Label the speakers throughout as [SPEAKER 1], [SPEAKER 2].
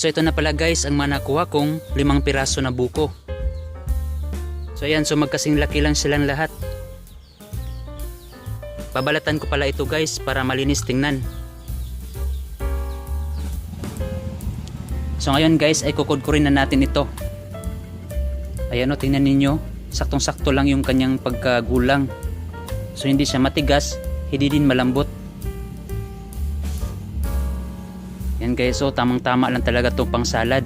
[SPEAKER 1] So ito na pala guys ang mga nakuha kong limang piraso na buko. So ayan, so magkasing laki lang silang lahat. Babalatan ko pala ito guys para malinis tingnan. So ngayon guys ay kukudkurin na natin ito. Ayan o, tingnan ninyo. Saktong-sakto lang yung kanyang pagkagulang. So hindi siya matigas, hindi din malambot. Yan guys, so tamang-tama lang talaga to pang salad.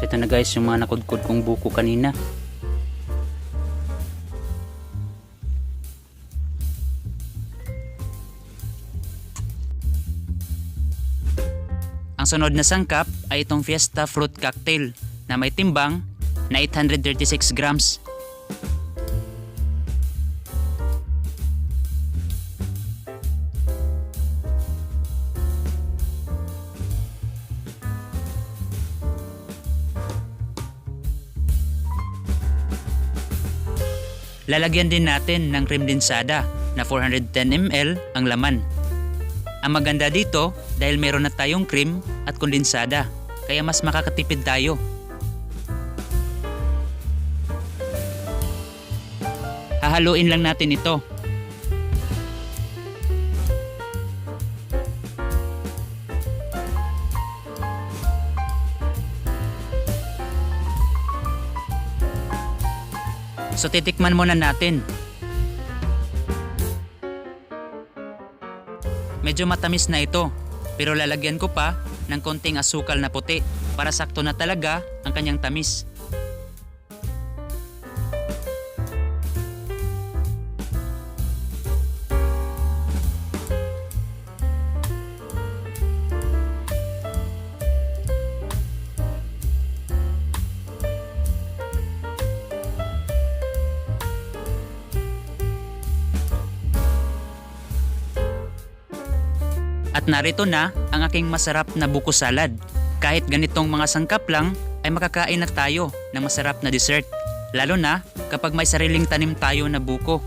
[SPEAKER 1] So ito na guys yung mga nakudkod kong buko kanina. Ang sunod na sangkap ay itong Fiesta Fruit Cocktail na may timbang na 836 grams. Lalagyan din natin ng cream densada na 410 ml ang laman. Ang maganda dito dahil meron na tayong cream at kondensada kaya mas makakatipid tayo. Hahaluin lang natin ito. So titikman muna natin. Medyo matamis na ito, pero lalagyan ko pa ng konting asukal na puti para sakto na talaga ang kanyang tamis. At narito na ang aking masarap na buko salad. Kahit ganitong mga sangkap lang ay makakain na tayo ng masarap na dessert. Lalo na kapag may sariling tanim tayo na buko.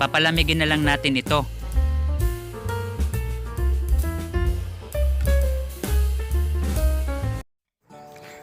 [SPEAKER 1] Papalamigin na lang natin ito.